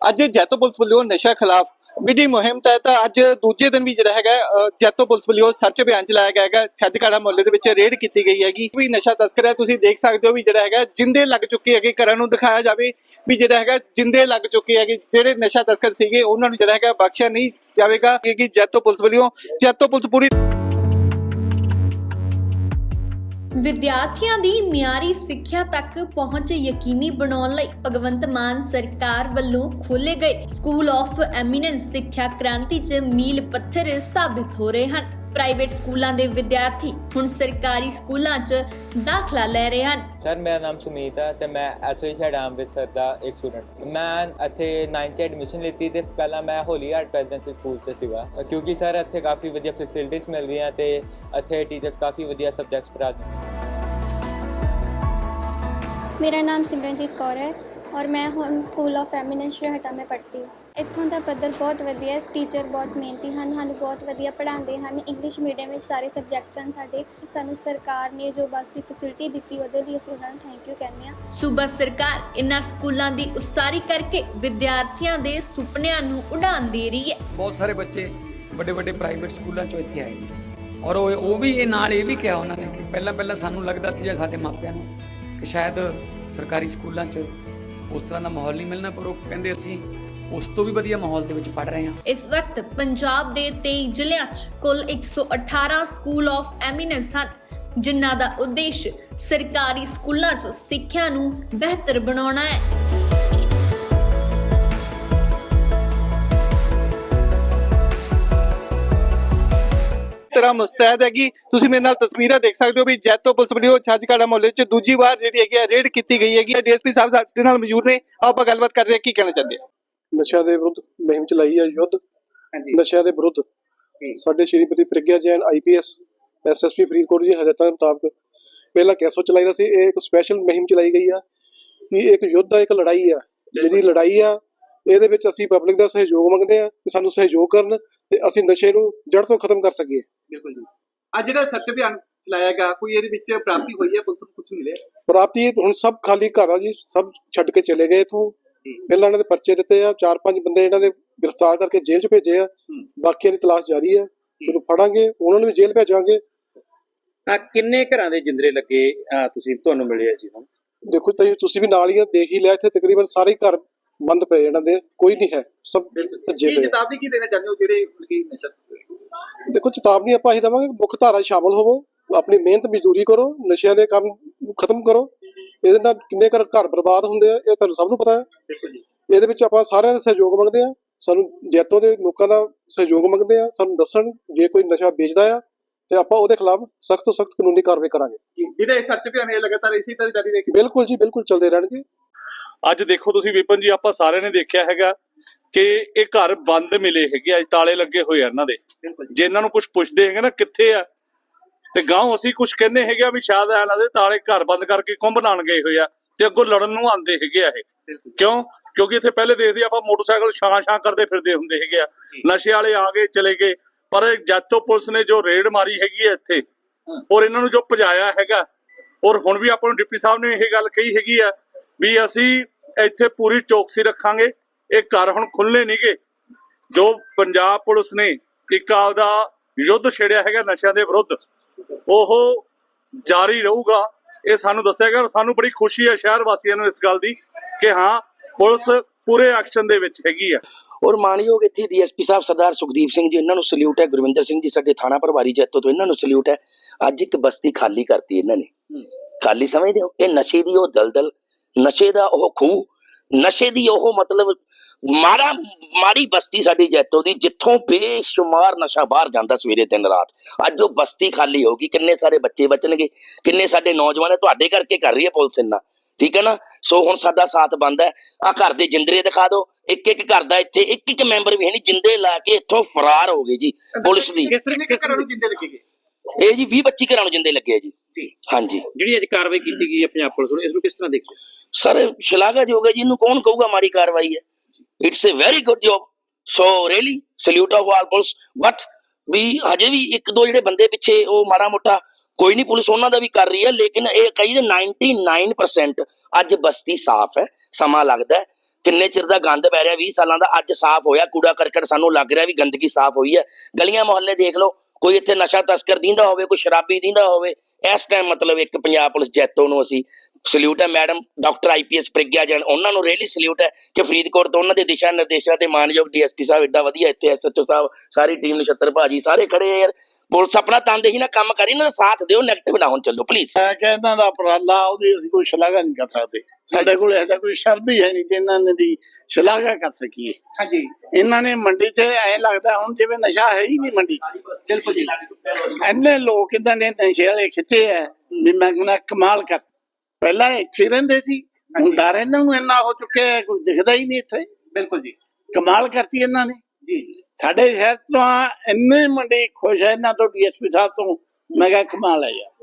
ਅੱਜ ਜੈਤੋ ਪੁਲਿਸ ਵੱਲੋਂ ਨਸ਼ਾ ਖਿਲਾਫ ਵਿਧੀ ਮੁਹਿੰਮ ਤਹਿਤ ਅੱਜ ਦੂਜੇ ਦਿਨ ਵੀ ਜਿਹੜਾ ਹੈਗਾ ਜੈਤੋ ਪੁਲਿਸ ਵੱਲੋਂ ਸਰਚ ਅਭਿਆਨ ਚਲਾਇਆ ਗਿਆ ਹੈਗਾ। ਛੱਜਕਾੜਾ ਮੁਹੱਲੇ ਦੇ ਵਿੱਚ ਰੇਡ ਕੀਤੀ ਗਈ ਹੈਗੀ। ਵੀ ਨਸ਼ਾ ਤਸਕਰ ਹੈ, ਤੁਸੀਂ ਦੇਖ ਸਕਦੇ ਹੋ ਵੀ ਜਿਹੜਾ ਹੈਗਾ, ਜਿੰਦੇ ਲੱਗ ਚੁੱਕੇ ਹੈਗੇ, ਘਰਾਂ ਨੂੰ ਦਿਖਾਇਆ ਜਾਵੇ ਵੀ ਜਿਹੜਾ ਹੈਗਾ, ਜਿੰਦੇ ਲੱਗ ਚੁੱਕੇ ਹੈਗੇ। ਜਿਹੜੇ ਨਸ਼ਾ ਤਸਕਰ ਸੀਗੇ, ਉਹਨਾਂ ਨੂੰ ਜਿਹੜਾ ਹੈਗਾ ਬਖਸ਼ਿਆ ਨਹੀਂ ਜਾਵੇਗਾ। ਕਿ ਜੈਤੋ ਪੁਲਿਸ ਵੱਲੋਂ, ਜੈਤੋ ਪੁਲਿਸ ਪੂਰੀ ਵਿਦਿਆਰਥੀਆਂ ਦੀ ਮਿਆਰੀ ਸਿੱਖਿਆ ਤੱਕ ਪਹੁੰਚ ਯਕੀਨੀ ਬਣਾਉਣ ਲਈ ਭਗਵੰਤ ਮਾਨ ਸਰਕਾਰ ਵੱਲੋਂ ਖੋਲੇ ਗਏ। ਸਕੂਲ ਆਫ ਐਮੀਨੈਂਸ ਸਿੱਖਿਆ ਕ੍ਰਾਂਤੀ 'ਚ ਮੀਲ ਪੱਥਰ ਸਾਬਿਤ ਹੋ ਰਹੇ ਹਨ। ਪ੍ਰਾਈਵੇਟ ਸਕੂਲਾਂ ਦੇ ਵਿਦਿਆਰਥੀ ਹੁਣ ਸਰਕਾਰੀ ਸਕੂਲਾਂ 'ਚ ਦਾਖਲਾ ਲੈ ਰਹੇ ਹਨ ਸਰ ਮੇਰਾ ਨਾਮ ਸੁਮੀਤ ਹੈ ਤੇ ਮੈਂ ਐਸੋਸੀਏਟ ਅੰਮ੍ਰਿਤਸਰ ਦਾ ਇੱਕ ਸਟੂਡੈਂਟ ਮੈਂ ਇੱਥੇ 9th 'ਚ ਐਡਮਿਸ਼ਨ ਲਿੱਤੀ ਤੇ ਪਹਿਲਾਂ ਮੈਂ ਹੋਲੀ ਹਾਰਟ ਪ੍ਰੈਜ਼ੀਡੈਂਸੀ ਸਕੂਲ 'ਚ ਸੀਗਾ ਕਿਉਂਕਿ ਸਰ ਇੱਥੇ ਕਾਫੀ ਵਧੀਆ ਫੈਸਿਲਿਟੀਆਂ ਮਿਲ ਰਹੀਆਂ ਤੇ ਇੱਥੇ ਟੀਚਰਸ ਕਾਫੀ ਵਧੀਆ ਸਬਜੈਕਟਸ ਪੜ੍ਹਾਉਂਦੇ ਨੇ मेरा नाम सिमरनजीत कौर है और मैं ਹੁਣ ਸਕੂਲ ਆਫ ਐਮੀਨੈਂਸ ਰਹਿਟਾ ਮੈਂ ਪੜ੍ਹਦੀ ਹਾਂ ਇੱਥੋਂ ਦਾ ਪੱਧਰ ਬਹੁਤ ਵਧੀਆ ਹੈ। ਟੀਚਰ ਬਹੁਤ ਮਿਹਨਤੀ ਹਨ ਸਾਨੂੰ ਬਹੁਤ ਵਧੀਆ ਪੜ੍ਹਾਉਂਦੇ ਹਨ। ਇੰਗਲਿਸ਼ ਮੀਡੀਅਮ ਵਿੱਚ ਸਾਰੇ ਸਬਜੈਕਟਸ ਹਨ ਸਾਡੇ। ਸਾਨੂੰ ਸਰਕਾਰ ਨੇ ਜੋ ਬੱਸ ਦੀ ਫੈਸਿਲਿਟੀ ਦਿੱਤੀ ਉਹਦੇ ਲਈ ਅਸੀਂ ਉਹਨਾਂ ਨੂੰ ਥੈਂਕ ਯੂ ਕਹਿੰਦੇ ਹਾਂ। ਸੂਬਾ ਸਰਕਾਰ ਇਨ੍ਹਾਂ ਸਕੂਲਾਂ ਦੀ ਉਸਾਰੀ ਕਰਕੇ ਵਿਦਿਆਰਥੀਆਂ ਦੇ ਸੁਪਨਿਆਂ ਨੂੰ ਉਡਾਨ ਦੇ ਰਹੀ ਹੈ। ਬਹੁਤ ਸਾਰੇ ਬੱਚੇ ਵੱਡੇ ਵੱਡੇ ਪ੍ਰਾਈਵੇਟ ਸਕੂਲਾਂ ਚੋਂ ਇੱਥੇ ਆਏ ਔਰ ਉਹ ਉਹ ਵੀ ਇਹ ਨਾਲ ਇਹ ਵੀ ਕਿਹਾ ਉਹਨਾਂ ਨੇ ਕਿ ਪਹਿਲਾਂ ਪਹਿਲਾਂ ਸਾਨੂੰ ਲੱਗਦਾ ਸੀ ਜਾਂ ਸਾਡੇ ਮਾਪਿਆਂ ਨੂੰ ਕਿ ਸ਼ਾਇਦ ਸਰਕਾਰੀ ਸਕੂਲਾਂ 'ਚ ਉਸ ਤਰ੍ਹਾਂ ਦਾ ਮਾਹੌਲ ਨਹੀਂ ਮਿਲਣਾ ਪਰ ਉਹ ਕਹਿੰਦੇ ਅਸੀਂ ਉਸ ਤੋਂ ਵੀ ਵਧੀਆ ਮਾਹੌਲ ਦੇ ਵਿੱਚ ਪੜ੍ਹ ਰਹੇ ਹਾਂ। ਇਸ ਵਕਤ ਪੰਜਾਬ ਦੇ 23 ਜ਼ਿਲ੍ਹਿਆਂ 'ਚ ਕੁੱਲ 118 ਸਕੂਲ ਆਫ ਐਮੀਨੈਂਸ ਹਨ ਜਿਨ੍ਹਾਂ ਦਾ ਉਦੇਸ਼ ਸਰਕਾਰੀ ਸਕੂਲਾਂ 'ਚ ਸਿੱਖਿਆ ਨੂੰ ਬਿਹਤਰ ਬਣਾਉਣਾ ਹੈ। ਤਰ੍ਹਾਂ ਮੁਸਤੈਦ ਹੈਗੀ। ਤੁਸੀਂ ਮੇਰੇ ਨਾਲ ਤਸਵੀਰਾਂ ਦੇਖ ਸਕਦੇ ਹੋ ਵੀ ਜੈਤੋ ਪੁਲਿਸ ਵੱਲੋਂ ਛੱਜਕਾੜਾ ਮੁਹੱਲੇ 'ਚ ਦੂਜੀ ਵਾਰ ਜਿਹੜੀ ਹੈਗੀ ਹੈ ਰੇਡ ਕੀਤੀ ਗਈ ਹੈਗੀ ਡੀਐਸਪੀ ਸਾਹਿਬ ਸਾਡੇ ਨਾਲ ਮੌਜੂਦ ਨੇ। ਆਪਾਂ ਗੱਲਬਾਤ ਕਰਦੇ ਹਾਂ ਕੀ ਕਹਿਣਾ ਚਾਹੁੰਦੇ ਆ ਨਸ਼ਿਆਂ ਦੇ ਵਿਰੁੱਧ ਮੁਹਿੰਮ ਚਲਾਈ ਹੈ ਯੁੱਧ। ਨਸ਼ਿਆਂ ਦੇ ਵਿਰੁੱਧ ਸਾਡੇ ਸ਼੍ਰੀਮਤੀ ਪ੍ਰਗਿਆ ਜੈਨ ਆਈਪੀਐਸ ਐਸਐਸਪੀ ਫਰੀਦਕੋਟ ਜੀ ਹਦਾਇਤਾਂ ਮੁਤਾਬਕ ਪਹਿਲਾਂ ਕੈਸੋ ਚਲਾਈ ਦਾ ਸੀ। ਇਹ ਇੱਕ ਸਪੈਸ਼ਲ ਮੁਹਿੰਮ ਚਲਾਈ ਗਈ ਆ ਕਿ ਇੱਕ ਯੁੱਧ ਆ ਇੱਕ ਲੜਾਈ ਆ। ਜਿਹੜੀ ਲੜਾਈ ਆ ਇਹਦੇ ਵਿੱਚ ਅਸੀਂ ਪਬਲਿਕ ਦਾ ਸਹਿਯੋਗ ਮੰਗਦੇ ਆ ਕਿ ਸਾਨੂੰ ਸਹਿਯੋਗ ਕਰਨ ਤੇ ਅਸੀਂ ਨਸ਼ੇ ਨੂੰ ਜੜ ਤੋਂ ਖਤਮ ਕਰ ਸਕੀਏ। ਬਿਲਕੁਲ ਜੀ। ਅੱਜ ਜਿਹੜਾ ਸਰਚ ਅਭਿਆਨ ਚਲਾਇਆ ਗਿਆ ਕੋਈ ਇਹਦੇ ਵਿੱਚ ਪ੍ਰਾਪਤੀ ਹੋਈ ਹੈ? ਪੁਲਿਸ ਨੂੰ ਕੁਝ ਮਿਲਿਆ? ਪ੍ਰਾਪਤੀ ਹੁਣ ਸਭ ਖਾਲੀ ਘਰ ਆ ਜੀ ਸਭ ਛੱਡ ਕੇ ਚਲੇ ਗਏ ਇਥੋਂ। ਪਹਿਲਾਂ ਇਹਨਾਂ ਦੇ ਪਰਚੇ ਦਿੱਤੇ ਆ ਚਾਰ ਪੰਜ ਬੰਦੇ ਇਹਨਾਂ ਦੇ ਗ੍ਰਿਫਤਾਰ ਕਰਕੇ ਜੇਲ੍ਹ 'ਚ ਭੇਜੇ ਆ। ਬਾਕੀਆਂ ਦੀ ਤਲਾਸ਼ ਜਾਰੀ ਆ। ਜਦੋਂ ਫੜਾਂਗੇ ਉਹਨਾਂ ਨੂੰ ਵੀ ਜੇਲ੍ਹ ਭੇਜਾਂਗੇ। ਆ ਕਿੰਨੇ ਘਰਾਂ ਦੇ ਜਿੰਦਰੇ ਲੱਗੇ ਤੁਸੀਂ ਤੁਹਾਨੂੰ ਮਿਲਿਆ ਸੀ ਹੁਣ? ਦੇਖੋ ਤਾਂ ਤੁਸੀਂ ਵੀ ਨਾਲ ਹੀ ਦੇਖ ਹੀ ਲਿਆ ਇੱਥੇ ਤਕਰੀਬਨ ਸਾਰੇ ਘਰ ਬੰਦ ਪਏ ਇਹਨਾਂ ਦੇ ਕੋਈ ਨਹੀਂ ਹੈ ਸਭ ਆ। ਚੇਤਾਵਨੀ ਕੀ ਦੇਣਾ ਚਾਹੁੰਦੇ ਹੋ ਜਿਹੜੇ ਕਿ ਨਸ਼ਾ ਦੇਖੋ ਚੇਤਾਵਨੀ ਆਪਾਂ ਹੀ ਦਵਾਂਗੇ ਮੁੱਖ ਧਾਰਾ ਸ਼ਾਮਲ ਹੋਵੋ ਆਪਣੀ ਮਿਹਨਤ ਮਜ਼ਦੂਰੀ ਕਰੋ ਨਸ਼ਿਆਂ ਦੇ ਕੰਮ ਖਤਮ ਕਰੋ। ਇਹਦੇ ਨਾਲ ਕਿੰਨੇ ਘਰ ਘਰ ਬਰਬਾਦ ਹੁੰਦੇ ਆ ਇਹ ਤੁਹਾਨੂੰ ਸਭ ਨੂੰ ਪਤਾ ਹੈ। ਬਿਲਕੁਲ ਜੀ। ਇਹਦੇ ਵਿੱਚ ਆਪਾਂ ਸਾਰਿਆਂ ਦਾ ਸਹਿਯੋਗ ਮੰਗਦੇ ਆ ਸਾਨੂੰ ਜੈਤੋ ਦੇ ਲੋਕਾਂ ਦਾ ਸਹਿਯੋਗ ਮੰਗਦੇ ਆ ਸਾਨੂੰ ਦੱਸਣ ਜੇ ਕੋਈ ਨਸ਼ਾ ਵੇਚਦਾ ਆ ਤੇ ਆਪਾਂ ਉਹਦੇ ਖਿਲਾਫ ਸਖਤ ਤੋਂ ਸਖਤ ਕਾਨੂੰਨੀ ਕਾਰਵਾਈ ਕਰਾਂਗੇ। ਜੀ ਜਿਹੜੇ ਸਰਚ ਅਭਿਆਨ ਇਹ ਲਗਾਤਾਰ ਇਸੇ ਤਰ੍ਹਾਂ ਜਾਰੀ ਰਹੇਗੀ ਬਿਲਕੁਲ ਜੀ ਬਿਲਕੁਲ ਚੱਲਦੇ ਰਹਿਣਗੇ। ਅੱਜ ਦੇਖੋ ਤੁਸੀਂ ਵਿਪਨ ਜੀ ਆਪਾਂ ਸਾਰਿਆਂ ਨੇ ਦੇਖਿਆ ਹੈਗਾ ਕਿ ਇਹ ਘਰ ਬੰਦ ਮਿਲੇ ਹੈਗੇ ਅੱਜ ਤਾਲੇ ਲੱਗੇ ਹੋਏ ਆ ਇਹਨਾਂ ਦੇ। ਜੇ। ਇਹਨਾਂ ਨੂੰ ਕੁਝ ਪੁੱਛਦੇ ਹੈਗੇ ਨਾ ਕਿੱਥੇ ਆ ਤੇ ਗਾਂਵ ਅਸੀਂ ਕੁਝ ਕਹਿੰਦੇ ਹੈਗੇ ਆ ਵੀ ਸ਼ਾਇਦ ਇਹਨਾਂ ਦੇ ਤਾਲੇ ਘਰ ਬੰਦ ਕਰਕੇ ਕੁੰਭ ਲਾਣ ਗਏ ਹੋਏ ਆ ਤੇ ਅੱਗੋਂ ਲੜਨ ਨੂੰ ਆਉਂਦੇ ਹੈਗੇ ਆ ਇਹ। ਕਿਉਂ? ਕਿਉਂਕਿ ਇੱਥੇ ਪਹਿਲੇ ਦੇਖਦੇ ਆਪਾਂ ਮੋਟਰਸਾਈਕਲ ਛਾਂ ਛਾਂ ਕਰਦੇ ਫਿਰਦੇ ਹੁੰਦੇ ਹੈਗੇ ਆ। ਨਸ਼ੇ ਵਾਲੇ ਆ ਗਏ ਚਲੇ ਗਏ। ਪਰ ਜੈਤੋ ਪੁਲਿਸ ਨੇ ਜੋ ਰੇਡ ਮਾਰੀ ਹੈਗੀ ਹੈ ਇੱਥੇ ਔਰ ਇਹਨਾਂ ਨੂੰ ਜੋ ਭਜਾਇਆ ਹੈਗਾ ਔਰ ਹੁਣ ਵੀ ਆਪਾਂ ਨੂੰ ਡਿਪਟੀ ਸਾਹਿਬ ਨੇ ਇਹ ਗੱਲ ਕਹੀ ਹੈਗੀ ਆ ਵੀ ਅਸੀਂ ਇੱਥੇ ਪੂਰੀ ਚੌਕਸੀ ਰੱਖਾਂਗੇ। ਇਹ ਘਰ ਹੁਣ ਖੁੱਲ੍ਹਣੇ ਨਹੀਂਗੇ ਜੋ ਪੰਜਾਬ ਪੁਲਿਸ ਨੇ ਇੱਕ ਆਪਦਾ ਯੁੱਧ ਛੇੜਿਆ ਹੈਗਾ ਨਸ਼ਿਆਂ ਦੇ ਵਿਰੁੱਧ ਉਹ ਜਾਰੀ ਰਹੂਗਾ। ਇਹ ਸਾਨੂੰ ਦੱਸਿਆ ਗਿਆ ਸਾਨੂੰ ਬੜੀ ਖੁਸ਼ੀ ਹੈ ਸ਼ਹਿਰ ਵਾਸੀਆਂ ਨੂੰ ਇਸ ਗੱਲ ਦੀ ਕਿ ਹਾਂ ਪੁਲਿਸ ਪੂਰੇ ਐਕਸ਼ਨ ਦੇ ਵਿੱਚ ਹੈਗੀ ਆ ਔਰ ਮਾਨਯੋਗ ਇੱਥੇ ਡੀਐਸਪੀ ਸਾਹਿਬ ਸਰਦਾਰ ਸੁਖਦੀਪ ਸਿੰਘ ਜੀ ਇਹਨਾਂ ਨੂੰ ਸਲੂਟ ਹੈ। ਗੁਰਵਿੰਦਰ ਸਿੰਘ ਜੀ ਸਾਡੇ ਥਾਣਾ ਪ੍ਰਭਾਰੀ ਜੈਤੋ ਤੋਂ ਇਹਨਾਂ ਨੂੰ ਸਲੂਟ ਹੈ। ਅੱਜ ਇੱਕ ਬਸਤੀ ਖਾਲੀ ਕਰਤੀ ਇਹਨਾਂ ਨੇ। ਖਾਲੀ ਸਮਝਦੇ ਹੋ? ਇਹ ਨਸ਼ੇ ਦੀ ਉਹ ਦਲਦਲ ਨਸ਼ੇ ਦਾ ਉਹ ਖੂਹ ਨਸ਼ੇ ਦੀ ਉਹ ਮਤਲਬ ਮਾੜਾ ਮਾੜੀ ਬਸਤੀ ਸਾਡੀ ਜੈਤੋ ਦੀ ਜਿੱਥੋਂ ਬੇਸ਼ੁਮਾਰ ਨਸ਼ਾ ਬਾਹਰ ਜਾਂਦਾ ਸਵੇਰੇ ਦਿਨ ਰਾਤ। ਅੱਜ ਉਹ ਬਸਤੀ ਖਾਲੀ ਹੋਊਗੀ ਕਿੰਨੇ ਸਾਰੇ ਬੱਚੇ ਬਚਣਗੇ ਕਿੰਨੇ ਸਾਡੇ ਨੌਜਵਾਨ ਹੈ ਤੁਹਾਡੇ ਕਰਕੇ ਕਰ ਰਹੀ ਹੈ ਪੁਲਿਸ ਇੰਨਾ। ਠੀਕ ਹੈ ਨਾ? ਸੋ ਹੁਣ ਸਾਡਾ ਸਾਥ ਬੰਦ ਹੈ। ਆ ਘਰ ਦੇ ਜਿੰਦਰੇ ਦਿਖਾ ਦਿਓ। ਇੱਕ ਇੱਕ ਘਰ ਦਾ ਇੱਥੇ ਇੱਕ ਇੱਕ ਮੈਂਬਰ ਵੀ ਹੈ ਨਹੀਂ ਜਿੰਦੇ ਲਾ ਕੇ ਇੱਥੋਂ ਫਰਾਰ ਹੋ ਗਏ ਜੀ ਪੁਲਿਸ ਦੀ। ਕਿਸ ਕਿੰਨੇ ਕੁ ਘਰਾਂ ਨੂੰ ਜਿੰਦੇ ਲੱਗੇਗੇ ਇਹ ਜੀ 20 25 ਘਰਾਂ ਨੂੰ ਜਿੰਦੇ ਲੱਗੇ ਆ ਜੀ। ਹਾਂਜੀ। ਜਿਹੜੀ ਅੱਜ ਕਾਰਵਾਈ ਕੀਤੀ ਗਈ ਹੈ ਪੰਜਾਬ ਪੁਲਿਸ ਵੱਲੋਂ ਇਸ ਨੂੰ ਕਿਸ ਤਰ੍ਹਾਂ ਦੇਖਦੇ ਹੋ? ਸਰ ਸ਼ਲਾਘਾਯੋਗ ਹੈ ਜੀ ਇਹਨੂੰ ਕੌਣ ਕਹੂਗਾ ਮਾੜੀ ਕਾਰਵਾਈ ਹੈ? It's a very good job so really salute of all police but we ਹਜੇ ਵੀ ਇੱਕ ਦੋ ਜਿਹੜੇ ਬੰਦੇ ਪਿੱਛੇ ਉਹ ਮਾੜਾ ਮੋਟਾ ਕੋਈ ਨਹੀਂ ਪੁਲਿਸ ਉਹਨਾਂ ਦਾ ਵੀ ਕਰ ਰਹੀ ਹੈ, ਲੇਕਿਨ ਇਹ ਕਹੀ ਦੇ 99% ਅੱਜ ਬਸਤੀ ਸਾਫ਼ ਹੈ, ਸਮਾਂ ਲੱਗਦਾ ਕਿੰਨੇ ਚਿਰ ਦਾ ਗੰਦ ਪੈ ਰਿਹਾ 20 ਸਾਲਾਂ ਦਾ ਅੱਜ ਸਾਫ਼ ਹੋਇਆ, ਕੂੜਾ ਕਰਕਟ ਸਾਨੂੰ ਲੱਗ ਰਿਹਾ ਵੀ ਗੰਦਗੀ ਸਾਫ਼ ਹੋਈ ਹੈ। ਗਲੀਆਂ ਮੁਹੱਲੇ ਦੇਖ ਲਓ, ਕੋਈ ਇੱਥੇ ਨਸ਼ਾ ਤਸਕਰ ਦਿੰਦਾ ਹੋਵੇ, ਕੋਈ ਸ਼ਰਾਬੀ ਦਿੰਦਾ ਹੋਵੇ, ਇਸ ਟਾਈਮ ਮਤਲਬ ਇੱਕ ਪੰਜਾਬ ਪੁਲਿਸ ਜੈਤੋ ਨੂੰ ਅਸੀਂ ਸਲੂਟ ਹੈ madam doctor IPS Pragya Jain ਉਹਨਾਂ ਨੂੰ ਰੇਲੀ ਸਲੂਟ ਹੈ ਕਿ ਫਰੀਦਕੋਟ ਤੋਂ ਉਹਨਾਂ ਦੇ ਦਿਸ਼ਾ ਨਿਰਦੇਸ਼ਾਂ ਤੇ ਮਾਨਯੋਗ ਡੀਐਸਪੀ ਸਾਹਿਬ ਏਡਾ ਵਧੀਆ ਇੱਥੇ ਐਸਐਚਓ ਸਾਹਿਬ ਸਾਰੀ ਟੀਮ ਨਛੱਤਰ ਭਾਜੀ ਸਾਰੇ ਖੜੇ ਆ ਯਾਰ। ਪੁਲਿਸ ਆਪਣਾ ਤਨਦੇਹੀ ਨਾਲ ਕੰਮ ਕਰੀ ਨਾ ਸਾਥ ਦਿਓ ਨੈਗੇਟਿਵ ਨਾ ਹੁਣ ਚੱਲੋ ਪਲੀਜ਼ ਮੈਂ ਕਹਿੰਦਾ ਦਾ ਉਪਰਾਲਾ ਉਹਦੀ ਅਸੀਂ ਕੋਈ ਸ਼ਲਾਘਾ ਨਹੀਂ ਕਰ ਸਕਦੇ। ਸਾਡੇ ਕੋਲ ਇਹਦਾ ਕੋਈ ਸ਼ਬਦ ਹੀ ਹੈ ਨਹੀਂ ਜਿਨ੍ਹਾਂ ਨੇ ਦੀ ਸ਼ਲਾਘਾ ਕਰ ਸਕੀਏ। ਹਾਂਜੀ। ਇਹਨਾਂ ਨੇ ਮੰਡੀ 'ਚ ਐ ਲੱਗਦਾ ਹੁਣ ਜਿਵੇਂ ਨਸ਼ਾ ਹੈ ਹੀ ਨਹੀਂ ਮੰਡੀ 'ਚ। ਬਿਲਕੁਲ ਜੀ। ਇੰਨੇ ਲੋਕ ਇਦਾਂ ਦੇ ਨਸ਼ੇ ਵਾਲੇ ਖਿੱਚੇ ਐ ਵੀ ਮੈਂ ਕਮਾਲ ਕਰ ਪਹਿਲਾਂ ਇੱਥੇ ਰਹਿੰਦੇ ਸੀ ਹੁਣ ਡਰ ਇਹਨਾਂ ਨੂੰ ਇੰਨਾ ਹੋ ਚੁੱਕਿਆ ਹੈ, ਕੋਈ ਦਿਖਦਾ ਹੀ ਨਹੀਂ ਇੱਥੇ। ਬਿਲਕੁਲ ਜੀ। ਕਮਾਲ ਕਰਤੀ ਇਹਨਾਂ ਨੇ। ਜੀ ਸਾਡੇ ਸ਼ਹਿਰ ਤੋਂ ਇੰਨੇ ਮੰਡੀ ਖੁਸ਼ ਹੈ ਇਹਨਾਂ ਤੋਂ ਡੀਐਸਪੀ ਸਾਹਿਬ ਤੋਂ। ਮੈਂ ਕਿਹਾ ਕਮਾਲ ਹੈ ਯਾਰ।